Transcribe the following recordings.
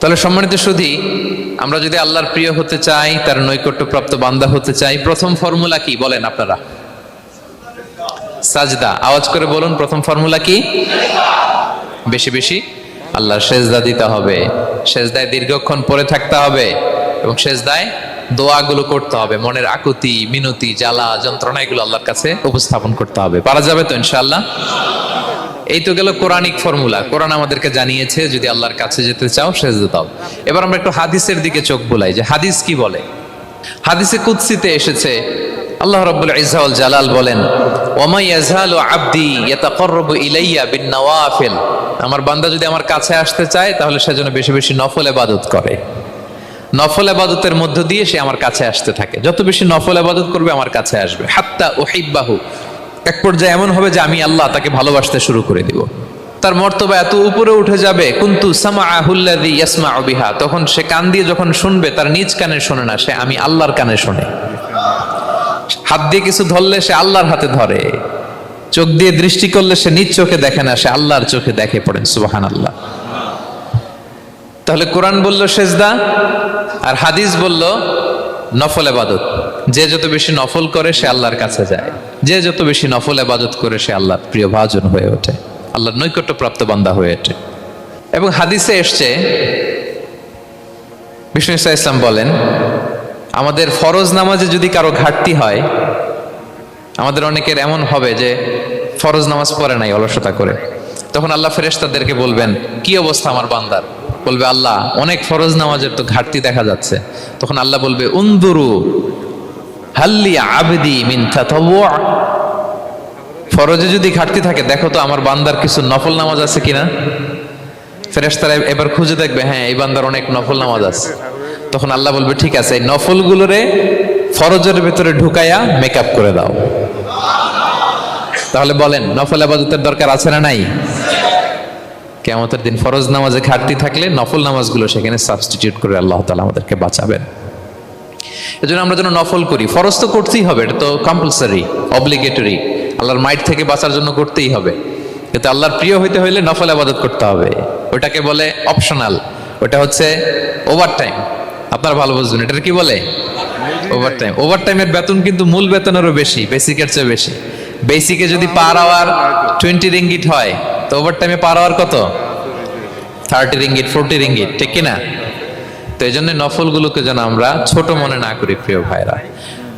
তাহলে সম্মানিত সুধী, আমরা যদি আল্লাহর প্রিয় হতে চাই, তার নৈকট্যপ্রাপ্ত বান্দা হতে চাই, প্রথম ফর্মুলা কি বলেন আপনারা? সাজদা, আওয়াজ করে বলুন প্রথম ফর্মুলা কি? বেশি বেশি। আল্লাহর সেজদা দিতে হবে। সেজদায় দীর্ঘক্ষণ পরে থাকতে হবে এবং সেজদায় দোয়াগুলো করতে হবে। মনের আকুতি, মিনতি, জ্বালা যন্ত্রণা এগুলো আল্লাহর কাছে উপস্থাপন করতে হবে। পারা যাবে তো ইনশাআল্লাহ? এই তো গেল কোরআনিক ফর্মুলা। কোরআন আমাদেরকে জানিয়েছে, যদি আল্লাহর কাছে যেতে চাও, সেজদা দাও। এবার আমরা একটু হাদিসের দিকে চোখ বুলাই যে হাদিস কি বলে? হাদিসে কুৎসিতে এসেছে, আল্লাহ রাব্বুল ইজ্জাউল জালাল বলেন ওমা ইয়াজহালু আবদি ইয়াতাকাররাবু ইলাইয়া বিন আমার বান্দা যদি আমার কাছে আসতে চায়, তাহলে সেজন্য বেশি বেশি নফল ইবাদত করে। নফল ইবাদতের মধ্য দিয়ে সে আমার কাছে আসতে থাকে। যত বেশি নফল ইবাদত করবে, আমার কাছে আসবে। হাত্তা উহিব্বাহু এক পর্যায়ে এমন হবে যে আমি আল্লাহ তাকে ভালোবাসতে শুরু করে দিব। তার মর্তবা এত উপরে উঠে যাবে, কুন্তু সামাআহুল্লাযী ইয়াসমাউ বিহা। তখন সে কান দিয়ে যখন শুনবে, তার নিজ কানে শোনে না, সে আমি আল্লাহর কানে শোনে। হাত দিয়ে কিছু ধরলে সে আল্লাহর হাতে ধরে। চোখ দিয়ে দৃষ্টি করলে সে নিজ চোখে দেখে না, সে আল্লাহর চোখে দেখে পড়েন সুবাহান আল্লাহ তাহলে কোরআন বলল সেজদা, আর হাদিস বলল নফল এবাদত যে যত বেশি নফল করে, সে আল্লাহর কাছে যায়। যে যত বেশি নফল এবাদত করে সে আল্লাহ প্রিয় ভাজন হয়ে ওঠে, আল্লাহর নৈকট্য প্রাপ্ত বান্দা হয়ে ওঠে। এবং হাদিসে এসছে, বিষ্ণু ইসা ইসলাম বলেন, আমাদের ফরজ নামাজে যদি কারও ঘাটতি হয়, আমাদের অনেকের এমন হবে যে ফরজ নামাজ পড়ে নাই, অলসতা করে। তখন আল্লাহ ফেরেশতাদেরকে বলবেন, কি অবস্থা আমার বান্দার? বলবে, আল্লাহ, অনেক ফরজ নামাজের তো ঘাটতি দেখা যাচ্ছে। তখন আল্লাহ বলবে উন্দুরু হাল্লি আবদি মিন ফরজে যদি ঘাটতি থাকে, দেখো তো আমার বান্দার কিছু নফল নামাজ আছে কিনা? ফেরেশতারা এবার খুঁজে দেখবে হ্যাঁ এই বান্দার অনেক নফল নামাজ আছে। তখন আল্লাহ বলবে, ঠিক আছে, এই নফলগুলোরে ফরজের ভেতরে ঢুকাইয়া মেকআপ করে দাও। তাহলে বলেন, নফল আবাদতের দরকার আছে না নাই? কেমতের দিন ফরজ নামাজে ঘাটতি থাকলে নফল নামাজগুলো সেখানে সাবস্টিটিউট করে আল্লাহ তালা আমাদেরকে বাঁচাবেন। এজন্য আমরা যেন নফল করি। ফরজ তো করতেই হবে, এটা তো কম্পালসারি অব্লিগেটরি আল্লাহর মাইট থেকে বাঁচার জন্য করতেই হবে। কিন্তু আল্লাহর প্রিয় হইতে হইলে নফল আবাদত করতে হবে। ওটাকে বলে অপশনাল ওটা হচ্ছে ওভার টাইম আপনারা ভালো বুঝবেন এটা কি বলে? ওভার টাইম ওভার টাইমের বেতন কিন্তু মূল বেতনেরও বেশি বেসিকের চেয়ে বেশি। বেসিকে যদি পার আওয়ার টোয়েন্টি রিঙ্গিট হয়, তো ওভার টাইমে পার আওয়ার কত? থার্টি রিঙ্গিট ফোরটি রিঙ্গিট ঠিক কিনা? তো এই জন্য নফলগুলোকে যেন আমরা ছোট মনে না করি, প্রিয় ভাইরা।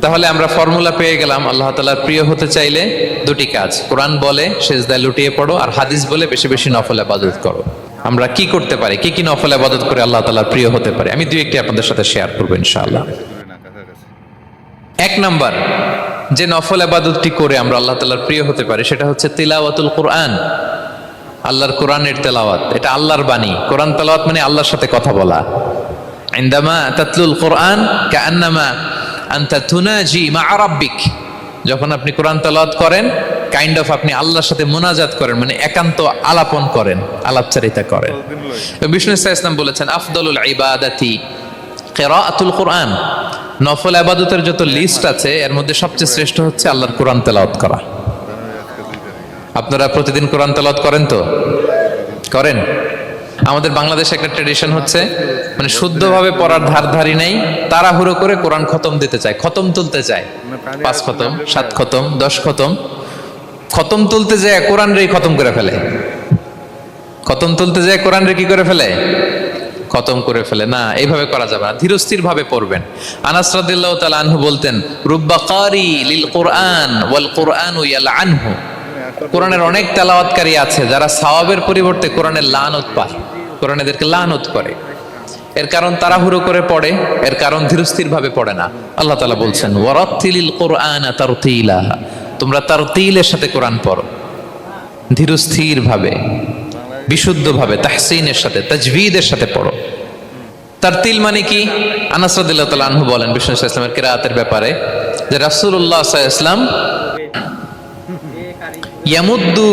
তাহলে আমরা ফর্মুলা পেয়ে গেলাম, আল্লাহ তালার প্রিয় হতে চাইলে দুটি কাজ। কোরআন বলে, সেজদায় লুটিয়ে পড়ো, আর হাদিস বলে, বেশি বেশি নফল আবাদত করো। আমরা কি করতে পারি? কি কি নফল আবাদত করে আল্লাহ তালার প্রিয় হতে পারি? আমি দুই একটি আপনাদের সাথে শেয়ার করব ইনশাআল্লাহ। এক নাম্বার, যে নফল আবাদতটি করে আমরা আল্লাহ তালার প্রিয় হতে পারি, সেটা হচ্ছে তিলাওয়াতুল কোরআন। আল্লাহর কোরআনের তেলাওয়াত, এটা আল্লাহর বাণী। কোরআন তেলাওয়াত মানে আল্লাহর সাথে কথা বলা। ইন্দামা তাতলুল কোরআন কান্নামা আন্তা তুনাজি মা রাব্বিক যখন আপনি কোরআন তেলাওয়াত করেন কাইন্ড অফ আপনি আল্লাহর সাথে মোনাজাত করেন মানে একান্ত আলাপন করেন, আলাপচারিতা করেন। বিষ্ণু ইসলাম বলেছেন, আফদলুল ইবাদাতি কেরাআতুল কোরআন। নফল আবাদতের যত লিস্ট আছে, এর মধ্যে সবচেয়ে শ্রেষ্ঠ হচ্ছে আল্লাহর কোরআন তেলাওয়াত করা। আপনারা প্রতিদিন কোরআন তেলাওয়াত করেন তো? করেন? আমাদের বাংলাদেশে একটা ট্রেডিশন হচ্ছে মানে শুদ্ধভাবে পড়ার ধার ধারি নেই তাড়াহুড়ো করে কোরআন খতম দিতে চায় খতম তুলতে চায়। পাঁচ খতম সাত খতম দশ খতম। খতম তুলতে যায় কোরআন রে খতম করে ফেলে। খতম তুলতে যায় কোরআন রে কি করে ফেলে? খতম করে ফেলে। না এইভাবে করা যাবে না। ধীরস্থির ভাবে পড়বেন। আনাস রাদিয়াল্লাহু তাআলা আনহু বলতেন রুব্বা কারি লিল কোরআন ওয়াল কোরআন ইয়াল আনহু কোরআনের অনেক তেলাওয়াতকারী আছে, যারা সাওয়াবের পরিবর্তে কোরআনের লানত পায়। কোরআন এদেরকে লানত করে। এর কারণ তাড়াহুড়ো করে পড়ে, এর কারণ ধীরস্থির ভাবে পড়ে না। আল্লাহ তাআলা বলছেন তোমরা তারতিলের সাথে কোরআন পড়ো। ধীরস্থির ভাবে বিশুদ্ধভাবে, তাহসিনের সাথে তাজভিদের সাথে পড়ো। তার তিল মানে কি? আনাস রাদিল্লাহ আনহু বলেন, বিষ্ণু ইসলামের কিরাতের ব্যাপারে যে আলাইহি ওয়াসাল্লাম ইয়ামুদ্দু